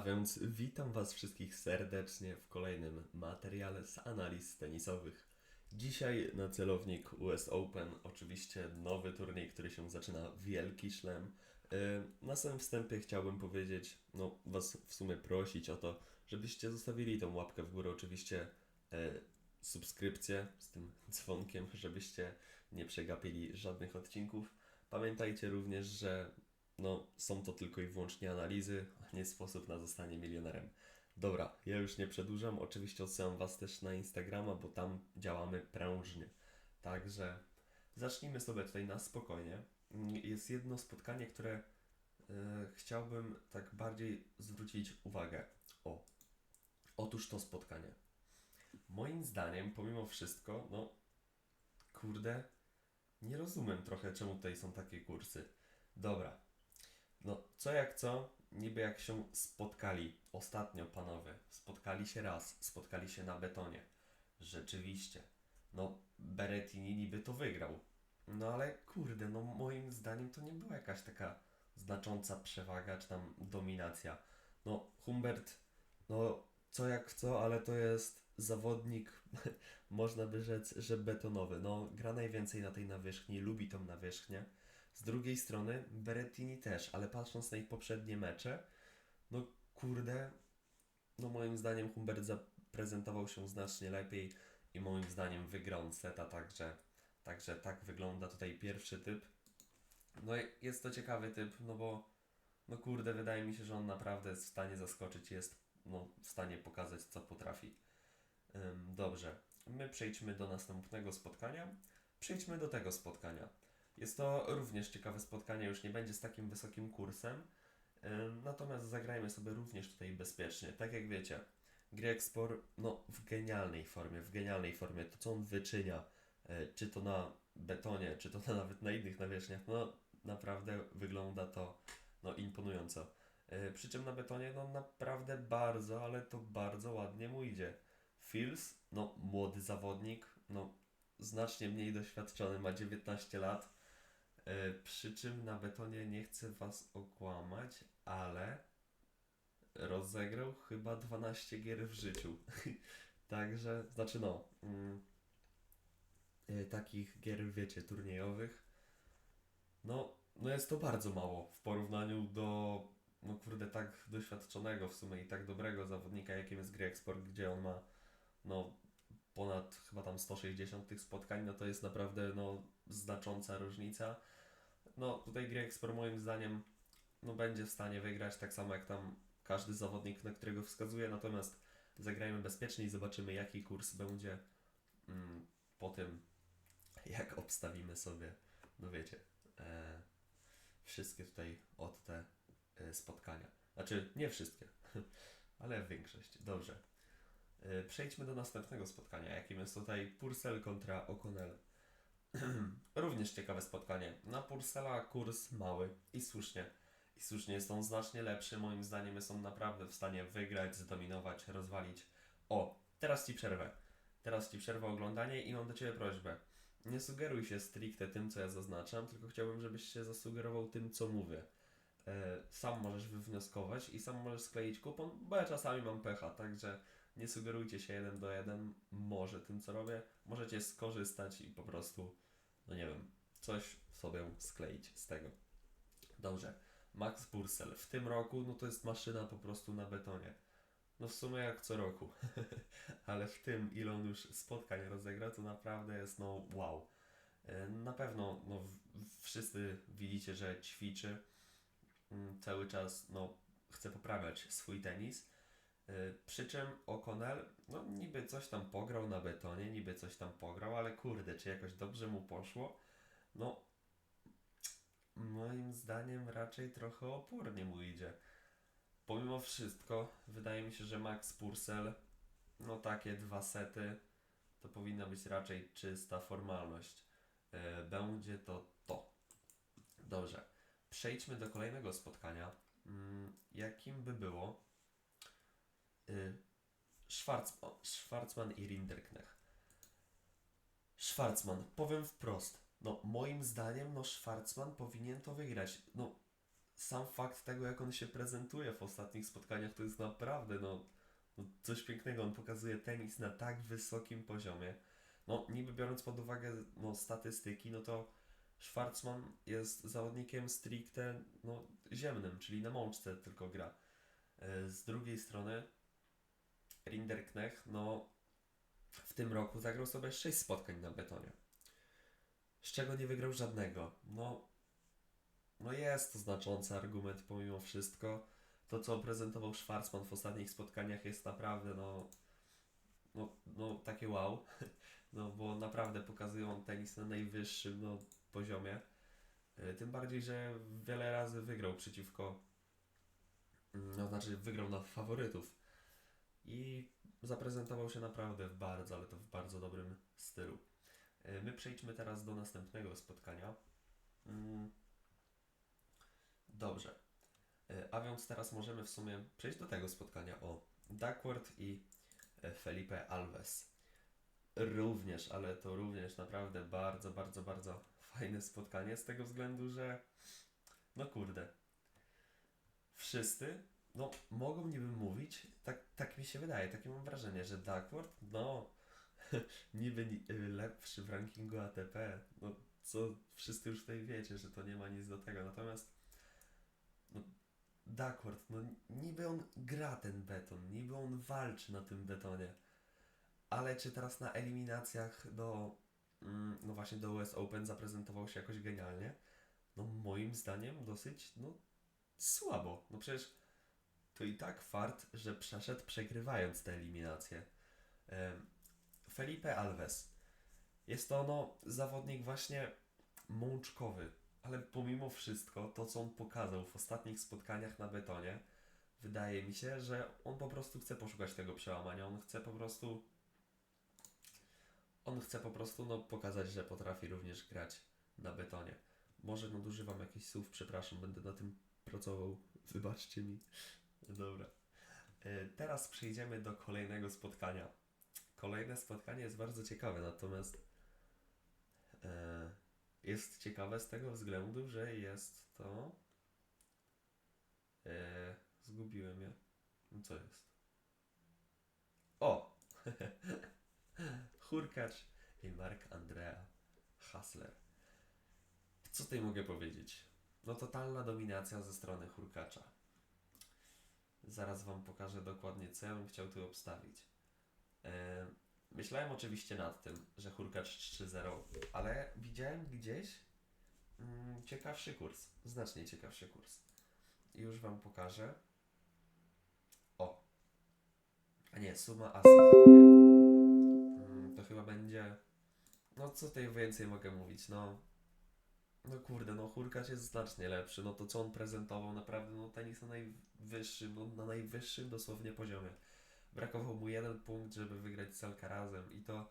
A więc witam Was wszystkich serdecznie w kolejnym materiale z analiz tenisowych. Dzisiaj na celownik US Open, oczywiście nowy turniej, który się zaczyna, Wielki Szlem. Yy, Na samym wstępie chciałbym powiedzieć, no Was w sumie prosić o to, żebyście zostawili tą łapkę w górę, oczywiście e, subskrypcję z tym dzwonkiem, żebyście nie przegapili żadnych odcinków. Pamiętajcie również, że no, są to tylko i wyłącznie analizy, a nie sposób na zostanie milionerem. Dobra, ja już nie przedłużam. Oczywiście odsyłam Was też na Instagrama, bo tam działamy prężnie. Także zacznijmy sobie tutaj na spokojnie. Jest jedno spotkanie, które e, chciałbym tak bardziej zwrócić uwagę. O, otóż to spotkanie. Moim zdaniem, pomimo wszystko, no kurde, nie rozumiem trochę, czemu tutaj są takie kursy. Dobra, no, co jak co, niby jak się spotkali ostatnio panowie, spotkali się raz, spotkali się na betonie. Rzeczywiście, no, Berettini niby to wygrał. No ale kurde, no moim zdaniem to nie była jakaś taka znacząca przewaga czy tam dominacja. No, Humbert, no, co jak co, ale to jest zawodnik, można by rzec, że betonowy. No, gra najwięcej na tej nawierzchni, lubi tą nawierzchnię. Z drugiej strony Berettini też, ale patrząc na ich poprzednie mecze, no kurde, no moim zdaniem Humbert zaprezentował się znacznie lepiej i moim zdaniem wygrał seta, także, także tak wygląda tutaj pierwszy typ. No jest to ciekawy typ, no bo no kurde, wydaje mi się, że on naprawdę jest w stanie zaskoczyć, jest no, w stanie pokazać co potrafi. Dobrze, my przejdźmy do następnego spotkania. Przejdźmy do tego spotkania. Jest to również ciekawe spotkanie, już nie będzie z takim wysokim kursem. Natomiast zagrajmy sobie również tutaj bezpiecznie. Tak jak wiecie, Grexpor no, w genialnej formie, w genialnej formie. To co on wyczynia, e, czy to na betonie, czy to na, nawet na innych nawierzchniach, no naprawdę wygląda to no, imponująco. E, Przy czym na betonie no naprawdę bardzo, ale to bardzo ładnie mu idzie. Fils, no młody zawodnik, no znacznie mniej doświadczony, ma 19 lat. E, Przy czym na betonie nie chcę Was okłamać, ale rozegrał chyba 12 gier w życiu. Także, znaczy no, mm, e, takich gier, wiecie, turniejowych. No, no jest to bardzo mało w porównaniu do, no kurde, tak doświadczonego w sumie i tak dobrego zawodnika, jakim jest Gry Export, gdzie on ma, no, ponad chyba tam 160 tych spotkań, no to jest naprawdę, no, znacząca różnica. No, tutaj Gry Export moim zdaniem, no, będzie w stanie wygrać, tak samo jak tam każdy zawodnik, na którego wskazuje, natomiast zagrajmy bezpiecznie i zobaczymy, jaki kurs będzie mm, po tym, jak obstawimy sobie, no wiecie, e, wszystkie tutaj od te e, spotkania. Znaczy, nie wszystkie, ale większość. Dobrze. E, Przejdźmy do następnego spotkania, jakim jest tutaj Purcell kontra O'Connell. Również ciekawe spotkanie. Na Purcella kurs mały i słusznie. I słusznie jest on znacznie lepszy. Moim zdaniem jest on naprawdę w stanie wygrać, zdominować, rozwalić. O, teraz Ci przerwę. Teraz Ci przerwę oglądanie i mam do Ciebie prośbę. Nie sugeruj się stricte tym, co ja zaznaczam, tylko chciałbym, żebyś się zasugerował tym, co mówię. E, Sam możesz wywnioskować i sam możesz skleić kupon, bo ja czasami mam pecha, także nie sugerujcie się jeden do jeden, może tym, co robię. Możecie skorzystać i po prostu, no nie wiem, coś sobie skleić z tego. Dobrze. Max Purcell. W tym roku, no to jest maszyna po prostu na betonie. No w sumie jak co roku. Ale w tym, ile on już spotkań rozegra, to naprawdę jest no wow. E, Na pewno no, wszyscy widzicie, że ćwiczy mm, cały czas, no chce poprawiać swój tenis. E, Przy czym O'Connell, no niby coś tam pograł na betonie, niby coś tam pograł, ale kurde, czy jakoś dobrze mu poszło? No Moim zdaniem raczej trochę opornie mu idzie. Pomimo wszystko, wydaje mi się, że Max Purcell, no takie dwa sety, to powinna być raczej czysta formalność. E, Będzie to to. Dobrze. Przejdźmy do kolejnego spotkania. Mm, Jakim by było y, Schwarz, o, Schwarzman i Rinderknecht. Schwarzman, powiem wprost. No, moim zdaniem, no, Schwarzman powinien to wygrać. No, sam fakt tego, jak on się prezentuje w ostatnich spotkaniach, to jest naprawdę no, no coś pięknego. On pokazuje tenis na tak wysokim poziomie. No, niby biorąc pod uwagę no, statystyki, no to Schwarzman jest zawodnikiem stricte no, ziemnym, czyli na mączce tylko gra. E, Z drugiej strony Rinderknecht, no w tym roku zagrał sobie 6 spotkań na betonie. Z czego nie wygrał żadnego. No, no jest to znaczący argument pomimo wszystko. To, co prezentował Schwarzman w ostatnich spotkaniach jest naprawdę, no, no, no takie wow. No, bo naprawdę pokazuje on tenis na najwyższym no, poziomie. E, Tym bardziej, że wiele razy wygrał przeciwko, mm, no znaczy wygrał na faworytów. I zaprezentował się naprawdę w bardzo, ale to w bardzo dobrym stylu. E, My przejdźmy teraz do następnego spotkania. Mm, Dobrze. E, A więc teraz możemy w sumie przejść do tego spotkania o Duckworth i e, Felipe Alves. Również, ale to również naprawdę bardzo, bardzo, bardzo fajne spotkanie z tego względu, że no kurde. Wszyscy, no mogą niby mówić, tak, tak mi się wydaje, takie mam wrażenie, że Duckworth, no niby ni- lepszy w rankingu ATP, no co wszyscy już tutaj wiecie, że to nie ma nic do tego, natomiast no, Duckworth, no niby on gra ten beton, niby on walczy na tym betonie, ale czy teraz na eliminacjach do, mm, no właśnie do US Open zaprezentował się jakoś genialnie? No moim zdaniem dosyć, no słabo, no przecież to i tak fart, że przeszedł przegrywając te eliminacje. Em, Felipe Alves. Jest to no, zawodnik właśnie mączkowy, ale pomimo wszystko, to co on pokazał w ostatnich spotkaniach na betonie, wydaje mi się, że on po prostu chce poszukać tego przełamania. On chce po prostu. On chce po prostu no, pokazać, że potrafi również grać na betonie. Może nadużywam jakichś słów, przepraszam, będę na tym pracował. Wybaczcie mi. Dobra. E, Teraz przejdziemy do kolejnego spotkania. Kolejne spotkanie jest bardzo ciekawe, natomiast e, jest ciekawe z tego względu, że jest to. E, zgubiłem je. No co jest? O! Hurkacz i Mark Andrea Hassler. Co tutaj mogę powiedzieć? No totalna dominacja ze strony Hurkacza. Zaraz Wam pokażę dokładnie, co ja bym chciał tu obstawić. E, myślałem oczywiście nad tym, że Hurkacz 3-0, ale widziałem gdzieś mm, ciekawszy kurs, znacznie ciekawszy kurs. I już Wam pokażę. O! A nie, suma. Mm, to chyba będzie... No co tutaj więcej mogę mówić, no... No kurde, no Hurkacz jest znacznie lepszy, no to co on prezentował, naprawdę, no tenis na najwyższym, no na najwyższym dosłownie poziomie. Brakował mu jeden punkt, żeby wygrać z Alcarazem i to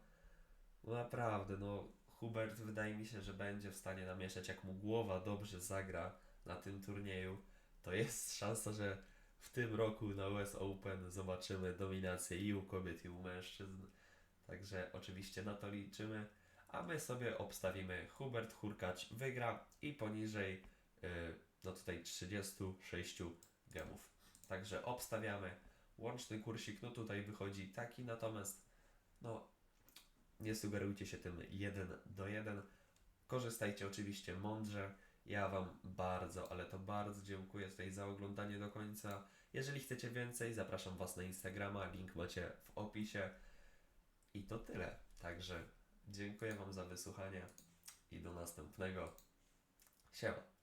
no naprawdę, no Hubert wydaje mi się, że będzie w stanie namieszać, jak mu głowa dobrze zagra na tym turnieju, to jest szansa, że w tym roku na US Open zobaczymy dominację i u kobiet, i u mężczyzn. Także oczywiście na to liczymy, a my sobie obstawimy Hubert Hurkacz wygra i poniżej, yy, no tutaj 36 gemów. Także obstawiamy. Łączny kursik, no tutaj wychodzi taki, natomiast no nie sugerujcie się tym 1 do 1. Korzystajcie oczywiście mądrze. Ja Wam bardzo, ale to bardzo dziękuję tutaj za oglądanie do końca. Jeżeli chcecie więcej, zapraszam Was na Instagrama, link macie w opisie. I to tyle. Także dziękuję Wam za wysłuchanie i do następnego. Siema.